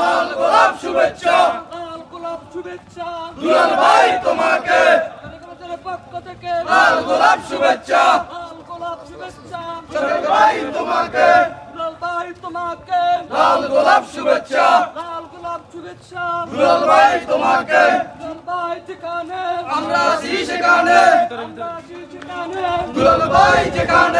লাল গোলাপ শুভেচ্ছা। লাল গোলাপ শুভেচ্ছা। দুলাল ভাই তোমাকে। পক্ষ থেকে। লাল গোলাপ শুভেচ্ছা। লাল গোলাপ শুভেচ্ছা। দুলাল ভাই তোমাকে। তোমাকে। লাল গোলাপ শুভেচ্ছা। লাল গোলাপ শুভেচ্ছা। ভাই তোমাকে। ভাই ঠিকানে। আমরা আছি সেখানে। দুলাল ভাই যেখানে।